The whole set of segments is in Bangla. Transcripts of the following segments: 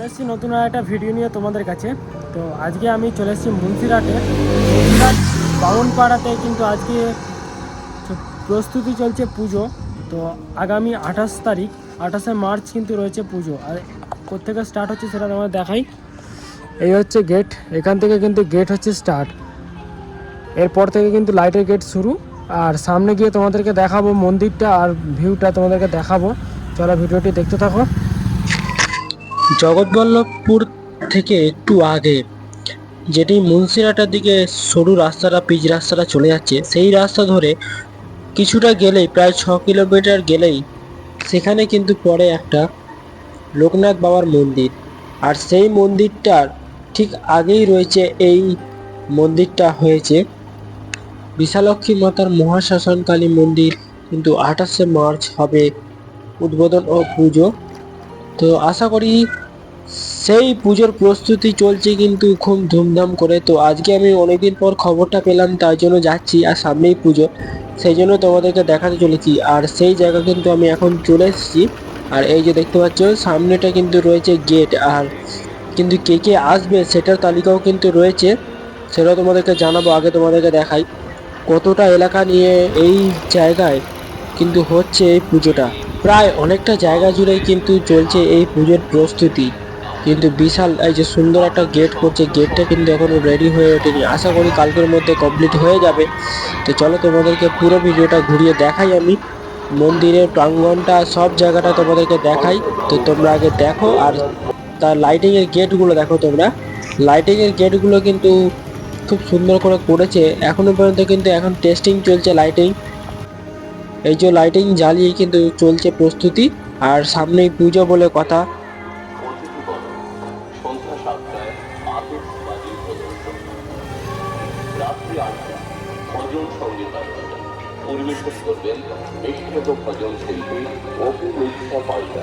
চলে এসেছি নতুন আর একটা ভিডিও নিয়ে তোমাদের কাছে। তো আজকে আমি চলে এসেছি মুন্সিরাটে মুন্সিরাট বামনপাড়াতে কিন্তু আজকে প্রস্তুতি চলছে পুজো। তো আগামী আঠাশ তারিখ, আঠাশে মার্চ কিন্তু রয়েছে পুজো। আর কোথেকে স্টার্ট হচ্ছে সেটা তোমাদের দেখাই। এই হচ্ছে গেট এখান থেকে কিন্তু গেট হচ্ছে স্টার্ট এরপর থেকে কিন্তু লাইটের গেট শুরু। আর সামনে গিয়ে তোমাদেরকে দেখাবো মন্দিরটা আর ভিউটা তোমাদেরকে দেখাবো। চলো ভিডিওটি দেখতে থাকো। জগৎবল্লভপুর থেকে একটু আগে যেটি মুন্সিরাটার দিকে সরু রাস্তাটা, পিচ রাস্তাটা চলে যাচ্ছে, সেই রাস্তা ধরে কিছুটা গেলেই, প্রায় ছ কিলোমিটার গেলেই সেখানে কিন্তু পড়ে একটা লোকনাথ বাবার মন্দির। আর সেই মন্দিরটার ঠিক আগেই রয়েছে এই মন্দিরটা হয়েছে বিশালক্ষী মাতার মহাশ্মশানকালী মন্দির। কিন্তু আঠাশে মার্চ হবে উদ্বোধন ও পুজো। তো আশা করি সেই পুজোর প্রস্তুতি চলছে কিন্তু খুব ধুমধাম করে। তো আজকে আমি অনেকদিন পর খবরটা পেলাম, তার জন্য যাচ্ছি আর সামনেই পুজো। সেই জন্য তোমাদেরকে দেখাতে চলেছি। আর সেই জায়গা কিন্তু আমি এখন চলে এসেছি। আর এই যে দেখতে পাচ্ছ, সামনেটা কিন্তু রয়েছে গেট আর কিন্তু কে কে আসবে সেটার তালিকাও কিন্তু রয়েছে। সেটাও তোমাদেরকে জানাব, আগে তোমাদেরকে দেখাই। কতটা এলাকা নিয়ে এই জায়গায় কিন্তু হচ্ছে এই পুজোটা। প্রায় অনেকটা জায়গা জুড়েই কিন্তু চলছে এই পুজোর প্রস্তুতি। কিন্তু বিশাল, এই যে সুন্দর একটা গেট করছে। গেটটা কিন্তু এখনও রেডি হয়ে ওঠেনি। আশা করি কালকের মধ্যে কমপ্লিট হয়ে যাবে। তো চলো তোমাদেরকে পুরো ভিডিওটা ঘুরিয়ে দেখাই আমি। মন্দিরের প্রাঙ্গণটা সব জায়গাটা তোমাদেরকে দেখাই। তো তোমরা আগে দেখো আর তার লাইটিংয়ের গেটগুলো দেখো তোমরা। লাইটিংয়ের গেটগুলো কিন্তু খুব সুন্দর করে করেছে। এখনও পর্যন্ত কিন্তু এখন টেস্টিং চলছে লাইটিং এই যে লাইটিং জ্বালিয়ে কিন্তু চলছে প্রস্তুতি। আর সামনেই পুজো বলে কথা। রাত্রি আটটা। ভজন আয়োজন পরিবেশন করবেন বিখ্যাত ভজন শিল্পী পাল্টা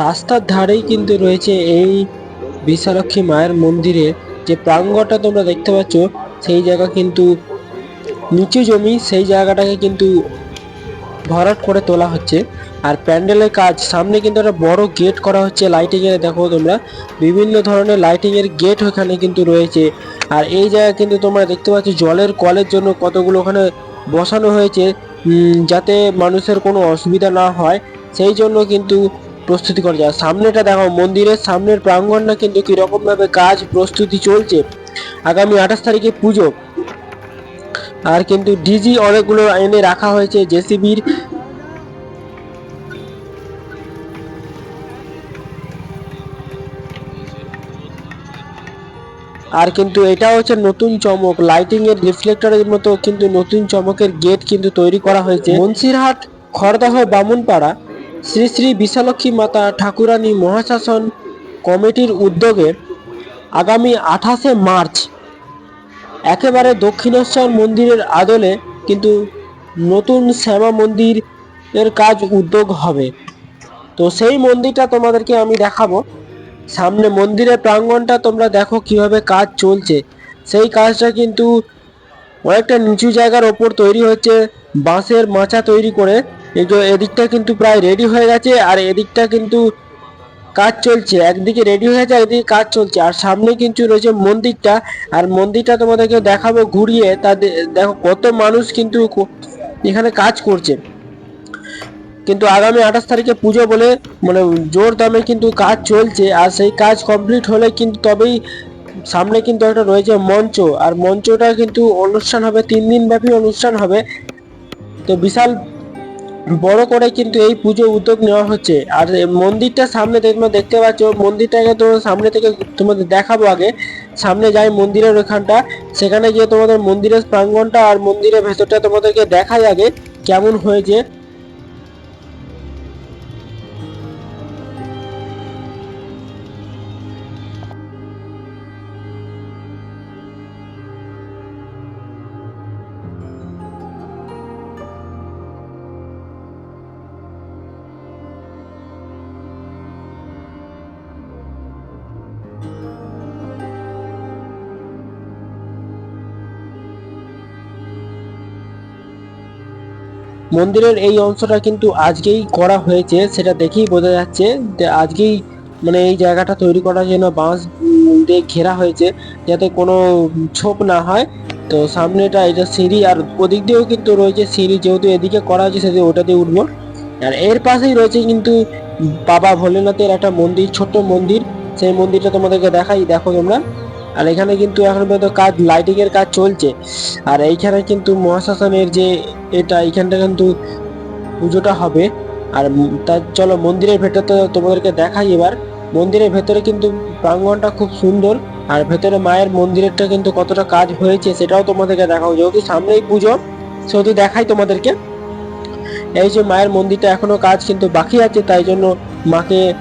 রাস্তার ধারেই কিন্তু রয়েছে এই বিশালক্ষী মায়ের মন্দিরের যে প্রাঙ্গণটা তোমরা দেখতে পাচ্ছ, সেই জায়গা কিন্তু নিচু জমি, সেই জায়গাটাকে কিন্তু ভরাট করে তোলা হচ্ছে। আর প্যান্ডেলের কাজ, সামনে কিন্তু একটা বড় গেট করা হচ্ছে লাইটিং এর, দেখো তোমরা। বিভিন্ন ধরনের লাইটিং এর গেট ওখানে কিন্তু রয়েছে। আর এই জায়গা কিন্তু তোমরা দেখতে পাচ্ছ জলের কলের জন্য কতগুলো ওখানে বসানো হয়েছে যাতে মানুষের কোনো অসুবিধা না হয়। সেই জন্য কিন্তু প্রস্তুতি করা যায়। সামনেটা দেখো, মন্দিরের সামনের প্রাঙ্গণটা কিন্তু কীরকম ভাবে কাজ প্রস্তুতি চলছে। আগামী আঠাশ তারিখে পুজো। আর কিন্তু ডিজি অনেকগুলো এনে রাখা হয়েছে, জেসিবির। আর কিন্তু এটা হচ্ছে নতুন চমক লাইটিং এর রিফ্লেক্টরের মতো কিন্তু নতুন চমকের গেট কিন্তু তৈরি করা হয়েছে। মুন্সিরহাট, খড়দাহ, বামুনপাড়া, শ্রী শ্রী বিশালক্ষী মাতা ঠাকুরানী মহাশাসন কমিটির উদ্যোগে আগামী আঠাশে মার্চ একেবারে দক্ষিণেশ্বর মন্দিরের আদলে কিন্তু নতুন শ্যামা মন্দির এর কাজ উদ্যোগ হবে। তো সেই মন্দিরটা তোমাদেরকে আমি দেখাবো। সামনে মন্দিরের প্রাঙ্গণটা তোমরা দেখো কীভাবে কাজ চলছে। সেই কাজটা কিন্তু অনেকটা নিচু জায়গার ওপর তৈরি হচ্ছে। বাঁশের মাচা তৈরি করে। এদিকটা কিন্তু প্রায় রেডি হয়ে গেছে আর এদিকটা কিন্তু কাজ চলছে, একদিকে রেডি হয়ে গেছে, একদিকে কাজ চলছে। আর সামনে কিন্তু রয়েছে মন্দিরটা, আর মন্দিরটা তোমাদেরকে দেখাবো ঘুরিয়ে। তা দেখো কত মানুষ কিন্তু এখানে কাজ করছে। কিন্তু আগামী আঠাশ তারিখে পুজো বলে মানে জোর দামে কিন্তু কাজ চলছে, আর সেই কাজ কমপ্লিট হলে কিন্তু তবেই সামনে কিন্তু একটা রয়েছে মঞ্চ। আর মঞ্চটা কিন্তু অনুষ্ঠান হবে, তিন দিন ব্যাপী অনুষ্ঠান হবে। তো বিশাল বড় করে কিন্তু এই পুজো উদ্যোগ নেওয়া হচ্ছে। আর মন্দিরটা সামনে তোমরা দেখতে পাচ্ছ, মন্দিরটাকে তো সামনে থেকে তোমাদের দেখাবো আগে। সামনে যাই মন্দিরের ওখানটা সেখানে গিয়ে তোমাদের মন্দিরের প্রাঙ্গনটা আর মন্দিরের ভেতরটা তোমাদেরকে দেখা আগে, কেমন হয়েছে। মন্দিরের এই অংশটা কিন্তু আজকেই করা হয়েছে, সেটা দেখেই বোঝা যাচ্ছে যে আজকেই মানে এই জায়গাটা তৈরি করার জন্য বাঁশ দিয়ে ঘেরা হয়েছে, যাতে কোনো ছোপ না হয়। তো সামনেটা এটা সিঁড়ি, আর ওদিক দিয়েও কিন্তু রয়েছে সিঁড়ি, যেহেতু এদিকে করা হয়েছে সেদিকে ওটা দিয়ে উঠবো। আর এর পাশেই রয়েছে কিন্তু বাবা ভোলেনাথের একটা মন্দির, ছোট্ট মন্দির। সেই মন্দিরটা তোমাদেরকে দেখাই, দেখো তোমরা। আর এখানে কিন্তু এখন পর্যন্ত কাজ লাইটিং এর কাজ চলছে। আর এইখানে কিন্তু মহাশ্মশানের যে এটা, এইখানটা কিন্তু পুজোটা হবে। আর তার চলো মন্দিরের ভেতরটা তোমাদেরকে দেখাই এবার। মন্দিরের ভেতরে কিন্তু প্রাঙ্গণটা খুব সুন্দর। আর ভেতরে মায়ের মন্দিরেরটা কিন্তু কতটা কাজ হয়েছে সেটাও তোমাদেরকে দেখাও যেহেতু সামনেই পুজো, সেহেতু দেখাই তোমাদেরকে। এই যে মায়ের মন্দিরটা এখনও কাজ কিন্তু বাকি আছে, তাই জন্য মাকে